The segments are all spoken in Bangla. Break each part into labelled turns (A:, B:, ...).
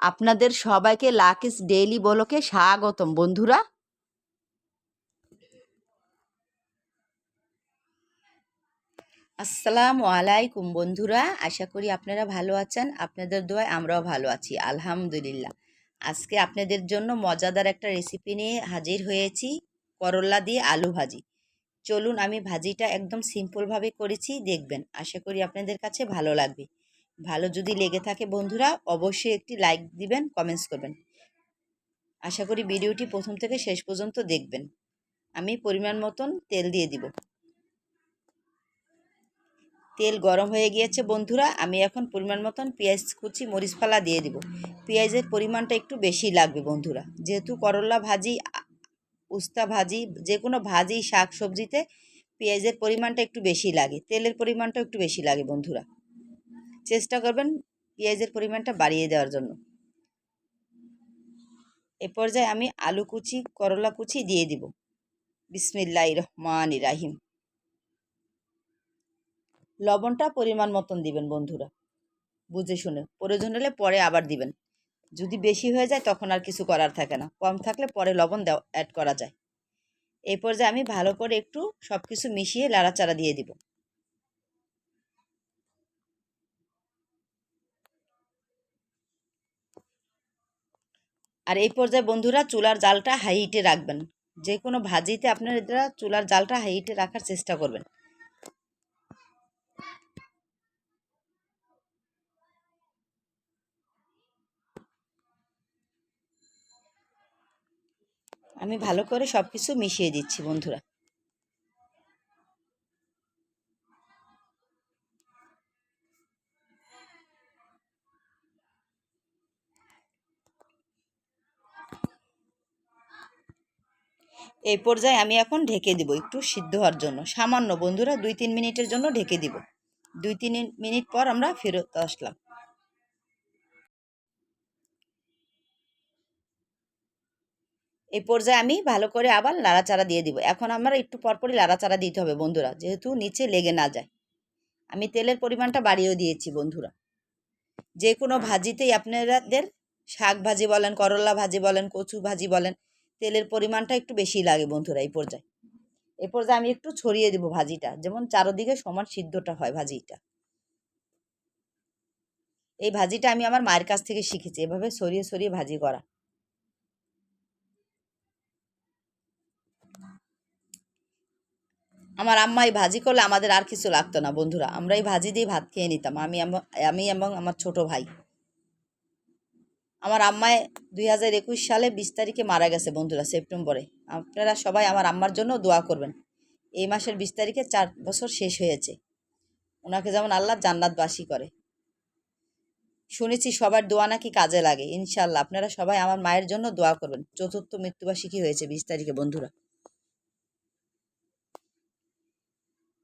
A: আপনাদের সবাইকে লাকিস ডেইলি বলকে স্বাগতম, বন্ধুরা। আসসালামু আলাইকুম, বন্ধুরা। আশা করি আপনারা ভালো আছেন। আপনাদের দোয়ায় আমরাও ভালো আছি, আলহামদুলিল্লাহ। আজকে আপনাদের জন্য মজাদার একটা রেসিপি নিয়ে হাজির হয়েছি করল্লা দিয়ে আলু ভাজি। চলুন, আমি ভাজিটা একদম সিম্পলভাবে করেছি, দেখবেন। আশা করি আপনাদের কাছে ভালো লাগবে। ভালো যদি লেগে থাকে বন্ধুরা, অবশ্যই একটি লাইক দিবেন কমেন্টস করবেন। আশা করি ভিডিওটি প্রথম থেকে শেষ পর্যন্ত দেখবেন। আমি পরিমাণ মতন তেল দিয়ে দিব। তেল গরম হয়ে গিয়েছে বন্ধুরা, আমি এখন পরিমাণ মতন পেঁয়াজ, কুচি, মরিচ ফালা দিয়ে দিব। পেঁয়াজের পরিমাণটা একটু বেশি লাগবে বন্ধুরা। যেহেতু করলা ভাজি, উস্তা ভাজি যে কোনো ভাজি, শাক সবজিতে পেঁয়াজের পরিমাণটা একটু বেশি লাগে, তেলের পরিমাণটা একটু বেশি লাগে বন্ধুরা। চেষ্টা করবেন পেঁয়াজের পরিমাণটা বাড়িয়ে দেওয়ার জন্য। এ পর্যায়ে আমি আলু কুচি, করলা কুচি দিয়ে দিব। বিসমিল্লাহ রহমান ইরাহিম লবণটা পরিমাণ মতন দিবেন বন্ধুরা, বুঝে শুনে। প্রয়োজন হলে পরে আবার দিবেন। যদি বেশি হয়ে যায় তখন আর কিছু করার থাকে না। কম থাকলে পরে লবণ দেওয়া অ্যাড করা যায়। এই পর্যায়ে আমি ভালো করে একটু সব কিছু মিশিয়ে লাড়াচাড়া দিয়ে দিব। আর এই পর্যায়ে বন্ধুরা চুলার জালটা হাই হিটে রাখবেন। যে কোনো ভাজিতে আপনারা চুলার জালটা হাই হিটে রাখার চেষ্টা করবেন। আমি ভালো করে সব কিছু মিশিয়ে দিচ্ছি বন্ধুরা। এই পর্যায়ে আমি এখন ঢেকে দিব একটু সিদ্ধ হওয়ার জন্য। সামান্য বন্ধুরা দুই তিন মিনিটের জন্য ঢেকে দিব। দুই তিন মিনিট পর আমরা ফেরত আসলাম। এই পর্যায়ে আমি ভালো করে আবার লাড়াচাড়া দিয়ে দিব। এখন আমরা একটু পরপরই লাড়াচাড়া দিতে হবে বন্ধুরা, যেহেতু নিচে লেগে না যায়। আমি তেলের পরিমাণটা বাড়িয়েও দিয়েছি বন্ধুরা। যে কোনো ভাজিতেই আপনাদের শাক ভাজি বলেন, করলা ভাজি বলেন, কচু ভাজি বলেন তেলের পরিমাণটা একটু বেশি লাগে বন্ধুরা এই পর্যায়ে। এই পর্যায়ে আমি একটু ছড়িয়ে দেবো ভাজিটা। যেমন চারোদিকে সমান সিদ্ধটা হয় ভাজিটা। এই ভাজিটা আমি আমার মায়ের কাছ থেকে শিখেছি, এভাবে সরিয়ে সরিয়ে ভাজি করা। আমার আম্মা এই ভাজি করলে আমাদের আর কিছু লাগতো না বন্ধুরা। আমরা এই ভাজি দিয়ে ভাত খেয়ে নিতাম। আমি আমি এবং আমার ছোট ভাই। আমার আম্মায় দুই হাজার একুশ সালে বিশ তারিখে মারা গেছে বন্ধুরা, সেপ্টেম্বরে। আপনারা সবাই আমার আম্মার জন্য দোয়া করবেন। এই মাসের বিশ তারিখে চার বছর শেষ হয়েছে। ওনাকে যেমন আল্লাহ জান্নাতবাসী করে। শুনেছি সবার দোয়া নাকি কাজে লাগে ইনশাল্লাহ আপনারা সবাই আমার মায়ের জন্য দোয়া করবেন। চতুর্থ মৃত্যুবার্ষিকী হয়েছে বিশ তারিখে বন্ধুরা।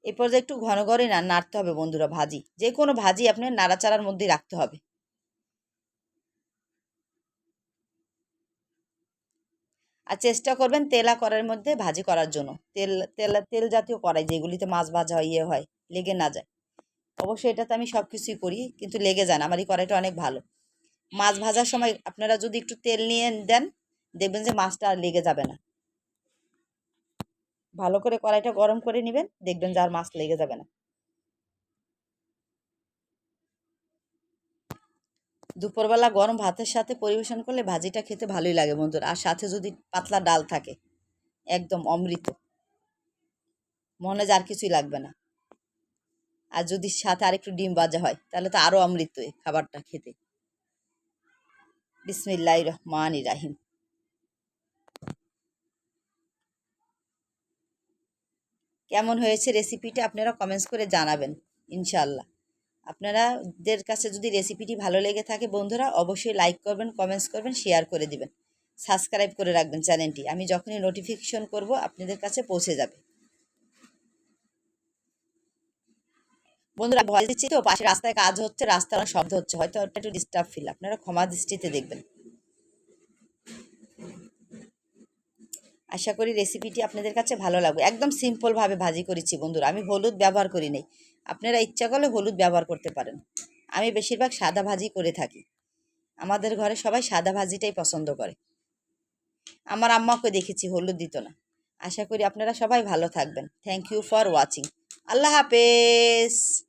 A: এ পর্যায়ে একটু ঘন ঘরে না নাড়তে হবে বন্ধুরা ভাজি। যে কোনো ভাজি আপনার নাড়াচাড়ার মধ্যেই রাখতে হবে। আর চেষ্টা করবেন তেলা করার মধ্যে ভাজি করার জন্য। তেল তেল তেল জাতীয় কড়াই যেগুলিতে মাছ ভাজা ইয়ে হয়, লেগে না যায়। অবশ্যই এটাতে আমি সব কিছুই করি, কিন্তু লেগে যায় না। আমার এই কড়াইটা অনেক ভালো। মাছ ভাজার সময় আপনারা যদি একটু তেল নিয়ে দেন, দেখবেন যে মাছটা আর লেগে যাবে না। ভালো করে কড়াইটা গরম করে নেবেন, দেখবেন যে আর মাছ লেগে যাবে না। দুপুরবেলা গরম ভাতের সাথে পরিবেশন করলে ভাজিটা খেতে ভালোই লাগে বন্ধুরা। আর সাথে যদি পাতলা ডাল থাকে, একদম অমৃত, মনে যে আর কিছুই লাগবে না। আর যদি সাথে আরেকটু ডিম ভাজা হয়, তাহলে তো আরও অমৃত খাবারটা খেতে। বিসমিল্লাহ রহমান রাহিম। কেমন হয়েছে রেসিপিটা আপনারা কমেন্টস করে জানাবেন ইনশাল্লাহ আপনারাদের কাছে যদি রেসিপিটি ভালো লেগে থাকে বন্ধুরা, অবশ্যই লাইক করবেন কমেন্টস করবেন শেয়ার করে দিবেন। সাবস্ক্রাইব করে রাখবেন চ্যানেলটি আমি যখনই নোটিফিকেশন করব, আপনাদের কাছে পৌঁছে যাবে। বন্ধুরা, ভয় দিচ্ছি তো, পাশে রাস্তায় কাজ হচ্ছে রাস্তার শব্দ হচ্ছে, হয়তো একটু ডিস্টার্ব ফিল আপনারা ক্ষমা দৃষ্টিতে দেখবেন। আশা করি রেসিপিটি আপনাদের কাছে ভালো লাগবে। একদম সিম্পলভাবে ভাজি করেছি বন্ধুরা, আমি হলুদ ব্যবহার করি নেই। আপনারা ইচ্ছা করলে হলুদ ব্যবহার করতে পারেন। আমি বেশিরভাগ সাদা ভাজি করে থাকি। আমাদের ঘরে সবাই সাদা ভাজিটাই পছন্দ করে। আমার আম্মাকে দেখেছি, হলুদ দিত না। আশা করি আপনারা সবাই ভালো থাকবেন। থ্যাংক ইউ ফর ওয়াচিং আল্লাহ হাফেজ।